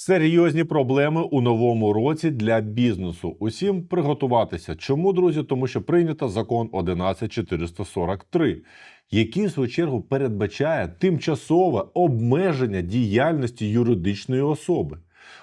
Серйозні проблеми у новому році для бізнесу. Усім приготуватися. Чому, друзі? Тому що прийнято закон 11443, який в свою чергу передбачає тимчасове обмеження діяльності юридичної особи.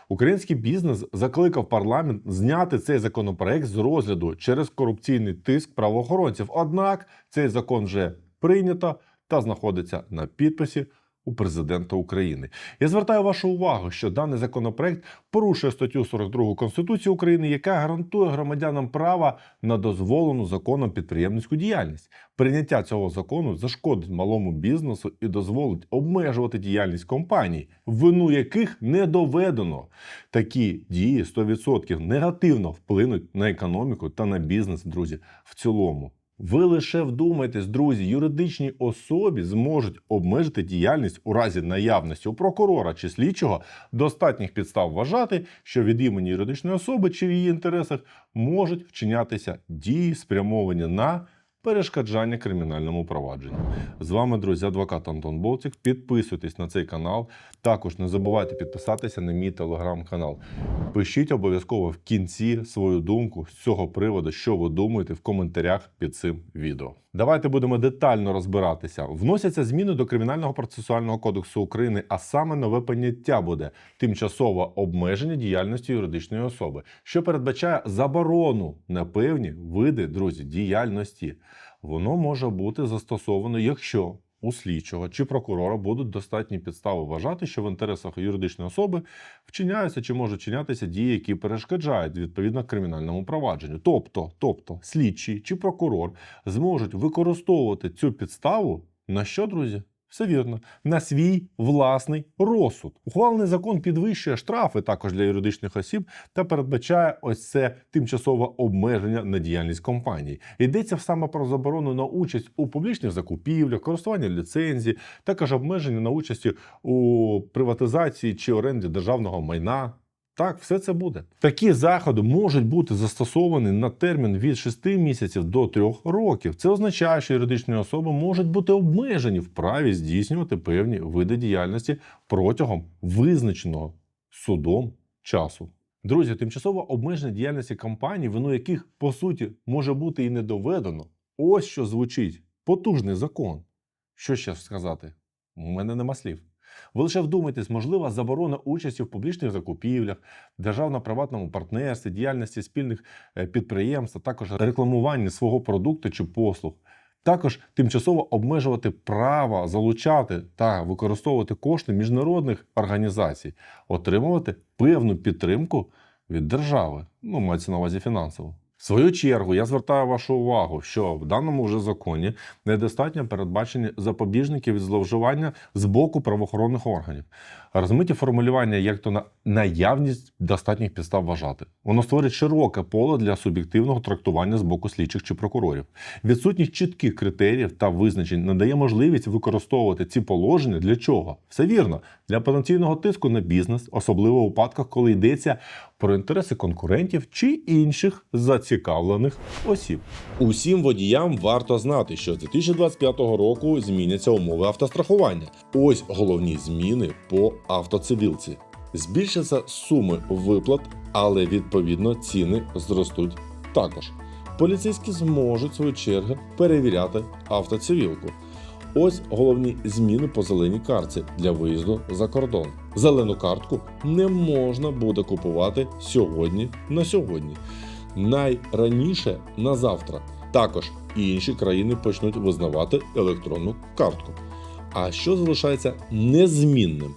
Український бізнес закликав парламент зняти цей законопроект з розгляду через корупційний тиск правоохоронців. Однак цей закон вже прийнято та знаходиться на підписі у президента України. Я звертаю вашу увагу, що даний законопроект порушує статтю 42 Конституції України, яка гарантує громадянам права на дозволену законом підприємницьку діяльність. Прийняття цього закону зашкодить малому бізнесу і дозволить обмежувати діяльність компаній, вину яких не доведено. Такі дії 100% негативно вплинуть на економіку та на бізнес, друзі, в цілому. Ви лише вдумайтесь, друзі, юридичній особі зможуть обмежити діяльність у разі наявності у прокурора чи слідчого достатніх підстав вважати, що від імені юридичної особи чи в її інтересах можуть вчинятися дії, спрямовані на перешкоджання кримінальному провадженню. З вами, друзі, адвокат Антон Болтик. Підписуйтесь на цей канал. Також не забувайте підписатися на мій телеграм-канал. Пишіть обов'язково в кінці свою думку з цього приводу, що ви думаєте в коментарях під цим відео. Давайте будемо детально розбиратися. Вносяться зміни до Кримінального процесуального кодексу України, а саме нове поняття буде тимчасове обмеження діяльності юридичної особи, що передбачає заборону на певні види друзі діяльності. Воно може бути застосовано, якщо у слідчого чи прокурора будуть достатні підстави вважати, що в інтересах юридичної особи вчиняються чи можуть вчинятися дії, які перешкоджають відповідно кримінальному провадженню. Тобто, тобто, слідчий чи прокурор зможуть використовувати цю підставу на що, друзі? Все вірно, на свій власний розсуд. Ухвалений закон підвищує штрафи також для юридичних осіб та передбачає ось це тимчасове обмеження на діяльність компанії. Йдеться саме про заборону на участь у публічних закупівлях, користування ліцензії, також обмеження на участі у приватизації чи оренді державного майна. Так, все це буде. Такі заходи можуть бути застосовані на термін від 6 місяців до 3 років. Це означає, що юридичні особи можуть бути обмежені в праві здійснювати певні види діяльності протягом визначеного судом часу. Друзі, тимчасове обмеження діяльності компаній, вину яких по суті може бути і не доведено. Ось що звучить потужний закон. Що ще сказати? У мене нема слів. Ви лише вдумайтесь, можлива заборона участі в публічних закупівлях, державно-приватному партнерстві, діяльності спільних е, підприємств, а також рекламування свого продукту чи послуг. Також тимчасово обмежувати право залучати та використовувати кошти міжнародних організацій, отримувати певну підтримку від держави, ну мається на увазі фінансово. В свою чергу я звертаю вашу увагу, що в даному вже законі недостатньо передбачені запобіжники від зловживання з боку правоохоронних органів. Розмиті формулювання, як то на наявність достатніх підстав вважати. Воно створить широке поле для суб'єктивного трактування з боку слідчих чи прокурорів. Відсутність чітких критеріїв та визначень надає можливість використовувати ці положення для чого? Все вірно, для потенційного тиску на бізнес, особливо у випадках, коли йдеться про інтереси конкурентів чи інших зацікавлених осіб. Усім водіям варто знати, що з 2025 року зміняться умови автострахування. Ось головні зміни по автоцивілці. Збільшаться суми виплат, але відповідно ціни зростуть також. Поліцейські зможуть в свою чергу перевіряти автоцивілку. Ось головні зміни по зеленій картці для виїзду за кордон. Зелену картку не можна буде купувати сьогодні на сьогодні, найраніше на завтра. Також інші країни почнуть визнавати електронну картку. А що залишається незмінним?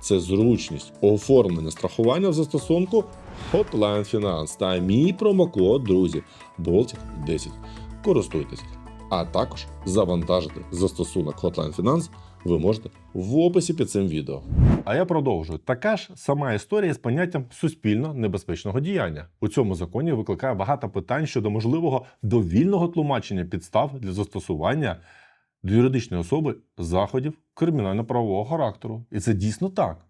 Це зручність оформлення страхування в застосунку Hotline Finance та мій промокод, друзі, Baltic 10. Користуйтесь. А також завантажити застосунок Hotline Finance ви можете в описі під цим відео. А я продовжую. Така ж сама історія з поняттям суспільно небезпечного діяння. У цьому законі викликає багато питань щодо можливого довільного тлумачення підстав для застосування до юридичної особи заходів кримінально-правового характеру. І це дійсно так.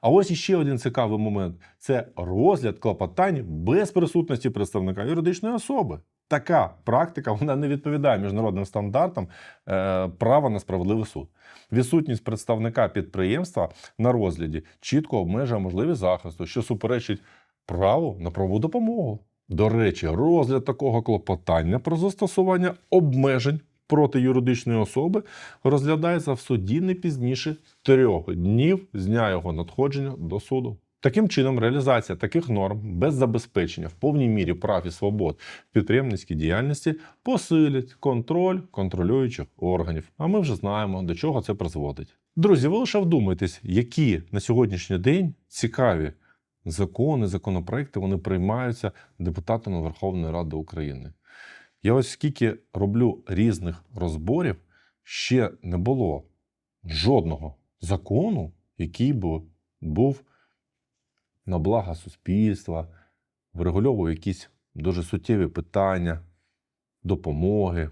А ось іще один цікавий момент: це розгляд клопотань без присутності представника юридичної особи. Така практика вона не відповідає міжнародним стандартам е, права на справедливий суд. Відсутність представника підприємства на розгляді чітко обмежує можливість захисту, що суперечить праву на правову допомогу. До речі, розгляд такого клопотання про застосування обмежень проти юридичної особи розглядається в суді не пізніше трьох днів з дня його надходження до суду. Таким чином, реалізація таких норм без забезпечення в повній мірі прав і свобод в підприємницькій діяльності посилить контроль контролюючих органів. А ми вже знаємо, до чого це призводить. Друзі, ви лише вдумайтесь, які на сьогоднішній день цікаві закони, законопроекти вони приймаються депутатами Верховної Ради України. Я ось скільки роблю різних розборів, ще не було жодного закону, який би був на благо суспільства, врегульовує якісь дуже суттєві питання, допомоги.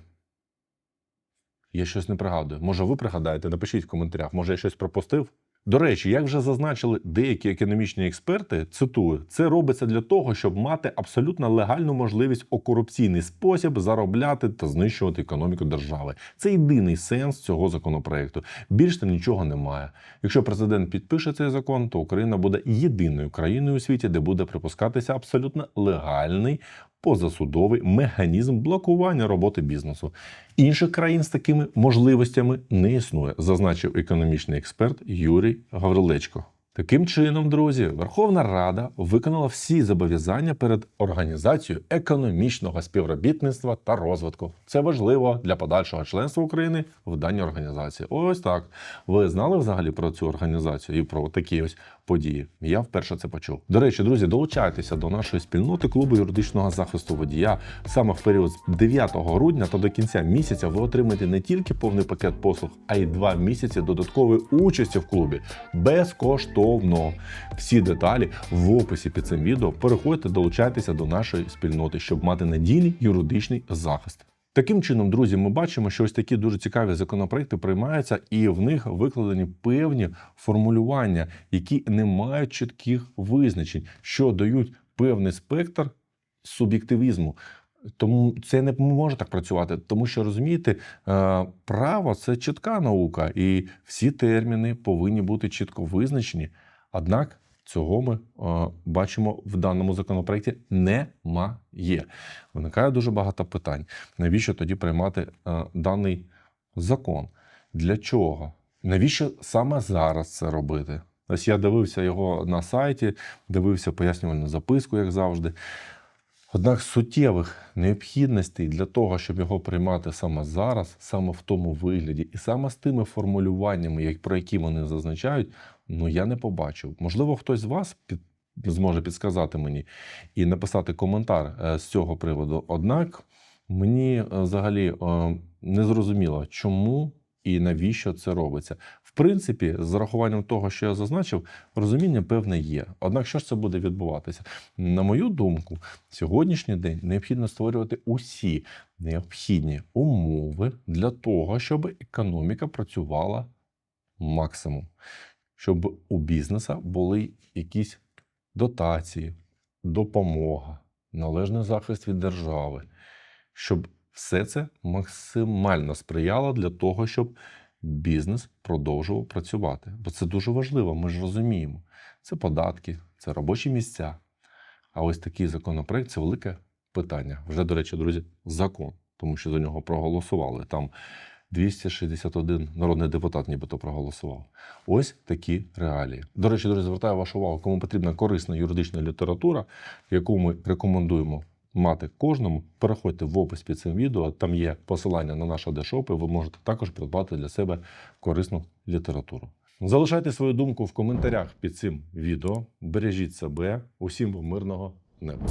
Я щось не пригадую. Може, ви пригадаєте, напишіть в коментарях, може, я щось пропустив. До речі, як вже зазначили деякі економічні експерти, цитую, це робиться для того, щоб мати абсолютно легальну можливість у корупційний спосіб заробляти та знищувати економіку держави. Це єдиний сенс цього законопроекту. Більш там нічого немає. Якщо президент підпише цей закон, то Україна буде єдиною країною у світі, де буде припускатися абсолютно легальний позасудовий механізм блокування роботи бізнесу. Інших країн з такими можливостями не існує, зазначив економічний експерт Юрій Гаврилечко. Таким чином, друзі, Верховна Рада виконала всі зобов'язання перед організацією економічного співробітництва та розвитку. Це важливо для подальшого членства України в даній організації. Ось так. Ви знали взагалі про цю організацію і про такі ось події? Я вперше це почув. До речі, друзі, долучайтеся до нашої спільноти клубу юридичного захисту водія. Саме в період з 9 грудня та до кінця місяця ви отримаєте не тільки повний пакет послуг, а й два місяці додаткової участі в клубі безкоштовно. Всі деталі в описі під цим відео. Переходьте, долучайтеся до нашої спільноти, щоб мати надійний юридичний захист. Таким чином, друзі, ми бачимо, що ось такі дуже цікаві законопроекти приймаються, і в них викладені певні формулювання, які не мають чітких визначень, що дають певний спектр суб'єктивізму. Тому це не може так працювати, тому що розумієте, е, право це чітка наука, і всі терміни повинні бути чітко визначені. Однак цього ми е, бачимо в даному законопроекті немає. Виникає дуже багато питань. Навіщо тоді приймати е, даний закон? Для чого? Навіщо саме зараз це робити? Ось я дивився його на сайті, дивився пояснювальну записку, як завжди. Однак суттєвих необхідностей для того, щоб його приймати саме зараз, саме в тому вигляді, і саме з тими формулюваннями, про які вони зазначають, ну я не побачив. Можливо, хтось з вас під, зможе підсказати мені і написати коментар е, з цього приводу. Однак мені е, взагалі е, не зрозуміло, чому і навіщо це робиться. В принципі, з зарахуванням того, що я зазначив, розуміння певне є. Однак, що ж це буде відбуватися? На мою думку, сьогоднішній день необхідно створювати усі необхідні умови для того, щоб економіка працювала максимум, щоб у бізнеса були якісь дотації, допомога, належний захист від держави, щоб все це максимально сприяло для того, щоб бізнес продовжував працювати. Бо це дуже важливо, ми ж розуміємо. Це податки, це робочі місця. А ось такий законопроект це велике питання. Вже, до речі, друзі, закон, тому що за нього проголосували. Там 261 народний депутат нібито проголосував. Ось такі реалії. До речі, друзі, звертаю вашу увагу, кому потрібна корисна юридична література, яку ми рекомендуємо мати кожному. Переходьте в опис під цим відео. Там є посилання на наш адешоп, і ви можете також придбати для себе корисну літературу. Залишайте свою думку в коментарях під цим відео. Бережіть себе, усім мирного неба.